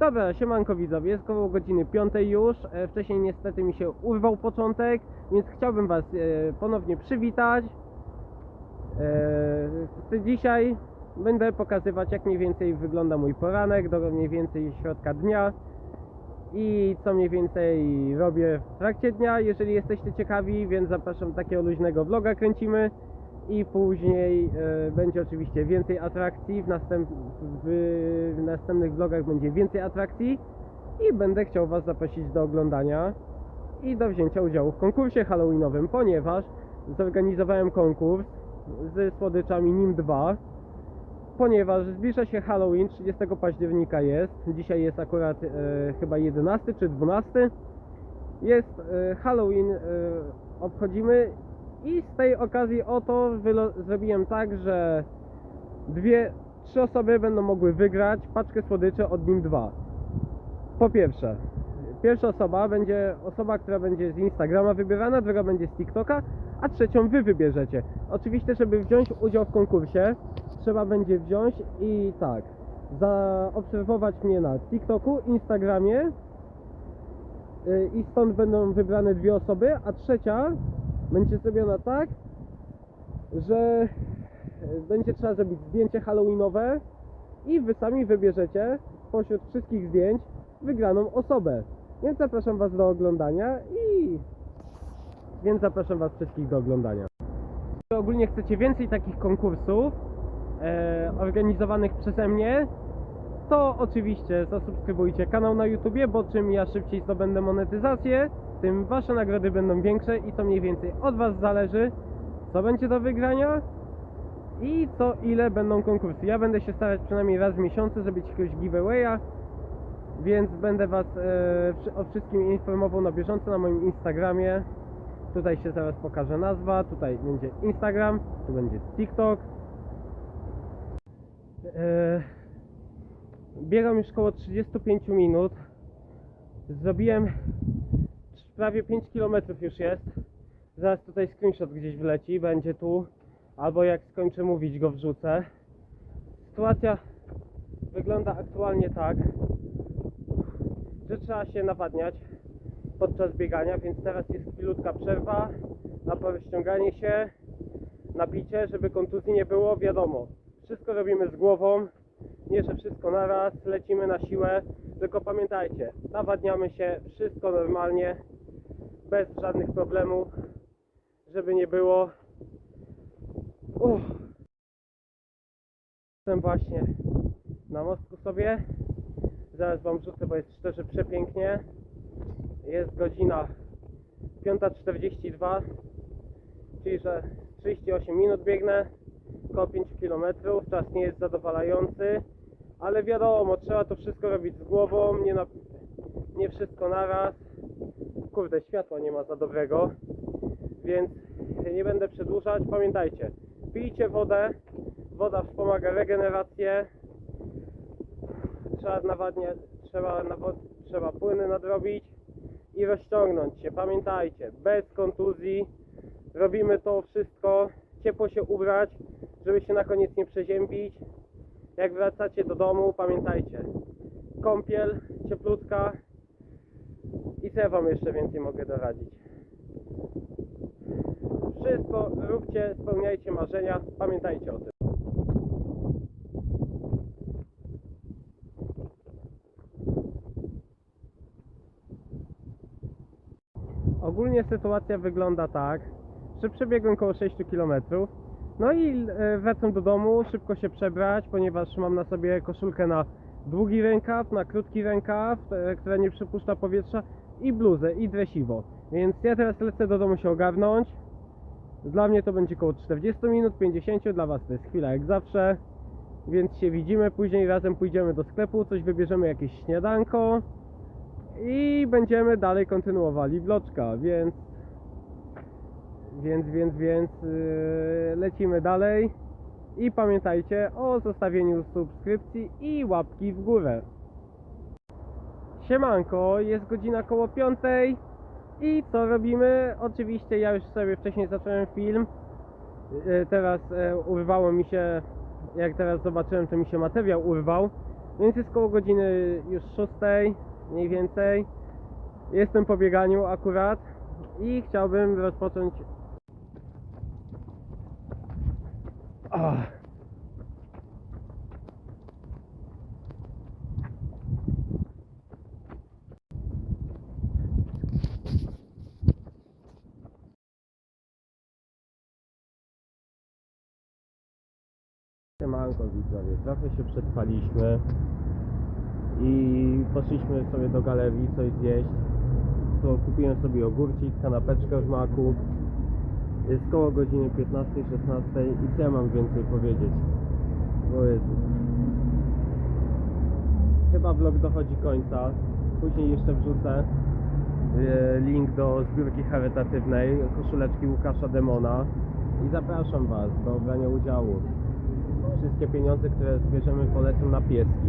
Dobra, siemanko widzowie, jest koło godziny 5 już. E, Wcześniej niestety mi się urwał początek, więc chciałbym Was e, ponownie przywitać. E, Dzisiaj będę pokazywać jak mniej więcej wygląda mój poranek do mniej więcej środka dnia i co mniej więcej robię w trakcie dnia. Jeżeli jesteście ciekawi, więc zapraszam takiego luźnego vloga kręcimy i później e, będzie oczywiście więcej atrakcji. W, następ, w, w następnych vlogach będzie więcej atrakcji i będę chciał Was zaprosić do oglądania i do wzięcia udziału w konkursie halloweenowym, ponieważ zorganizowałem konkurs z słodyczami NIM 2 ponieważ zbliża się Halloween, 30 października jest, dzisiaj jest akurat e, chyba 11 czy 12, jest e, Halloween, obchodzimy i z tej okazji oto zrobiłem tak, że dwie, trzy osoby będą mogły wygrać paczkę słodyczy od NIM 2. Po pierwsze, pierwsza osoba będzie osoba, która będzie z Instagrama wybierana, druga będzie z TikToka, a trzecią wy wybierzecie. Oczywiście, żeby wziąć udział w konkursie, trzeba będzie wziąć i tak, zaobserwować mnie na TikToku, Instagramie y, i stąd będą wybrane dwie osoby, a trzecia będzie zrobiona tak, że będzie trzeba zrobić zdjęcie halloweenowe i wy sami wybierzecie spośród wszystkich zdjęć wygraną osobę. Więc zapraszam Was do oglądania i więc zapraszam Was wszystkich do oglądania. Jeśli ogólnie chcecie więcej takich konkursów e, organizowanych przeze mnie, to oczywiście zasubskrybujcie kanał na YouTubie, bo czym ja szybciej zdobędę monetyzację, tym Wasze nagrody będą większe i to mniej więcej od Was zależy, co będzie do wygrania i co ile będą konkursy. Ja będę się starać przynajmniej raz w miesiącu zrobić jakiegoś giveawaya, więc będę Was e, o wszystkim informował na bieżąco na moim Instagramie. Tutaj się zaraz pokaże nazwa, tutaj będzie Instagram, tu będzie TikTok. E, biegam już około 35 minut. Zrobiłem prawie 5 km już jest. Zaraz tutaj screenshot gdzieś wleci, będzie tu. Albo jak skończę mówić go wrzucę. Sytuacja wygląda aktualnie tak, że trzeba się nawadniać podczas biegania, więc teraz jest chwilutka przerwa na porozciąganie się, napicie, żeby kontuzji nie było, wiadomo. Wszystko robimy z głową, nie że wszystko naraz, lecimy na siłę, tylko pamiętajcie, nawadniamy się, wszystko normalnie, bez żadnych problemów, żeby nie było. Jestem właśnie na mostku sobie, zaraz Wam rzucę, bo jest szczerze przepięknie. Jest godzina 5.42, czyli że 38 minut biegnę, około 5 km. Czas nie jest zadowalający, ale wiadomo, trzeba to wszystko robić z głową, nie, na, nie wszystko naraz. Kurde, światła nie ma za dobrego, więc nie będę przedłużać. Pamiętajcie, pijcie wodę, woda wspomaga regenerację, trzeba nawadniać, trzeba, nawod, trzeba płyny nadrobić i rozciągnąć się. Pamiętajcie, bez kontuzji robimy to wszystko, ciepło się ubrać, żeby się na koniec nie przeziębić. Jak wracacie do domu, pamiętajcie, kąpiel, cieplutka i co ja wam jeszcze więcej mogę doradzić. Wszystko róbcie, spełniajcie marzenia, pamiętajcie o tym. Ogólnie sytuacja wygląda tak, że przebiegłem około 6 km. No i e, wracam do domu, szybko się przebrać, ponieważ mam na sobie koszulkę na długi rękaw, na krótki rękaw, e, która nie przepuszcza powietrza i bluzę i dresiwo. Więc ja teraz lecę do domu się ogarnąć. Dla mnie to będzie około 40 minut, 50, dla Was to jest chwila jak zawsze. Więc się widzimy, później razem pójdziemy do sklepu, coś wybierzemy, jakieś śniadanko i będziemy dalej kontynuowali vloczka, więc więc, więc, więc yy, lecimy dalej i pamiętajcie o zostawieniu subskrypcji i łapki w górę. Siemanko, jest godzina koło piątej i co robimy? Oczywiście ja już sobie wcześniej zacząłem film, yy, teraz yy, urwało mi się, jak teraz zobaczyłem to mi się materiał urwał, Więc jest koło godziny już 6 mniej więcej. Jestem po bieganiu akurat i chciałbym rozpocząć. Ach. Siemanko widzowie, trochę się przetrwaliśmy i poszliśmy sobie do galerii coś zjeść. To kupiłem sobie ogórcik, kanapeczkę w maku. Jest koło godziny 15-16 i co ja mam więcej powiedzieć? Bo jest... Chyba vlog dochodzi końca. Później jeszcze wrzucę e, link do zbiórki charytatywnej koszuleczki Łukasza Demona i zapraszam Was do brania udziału. Wszystkie pieniądze, które zbierzemy polecą na pieski.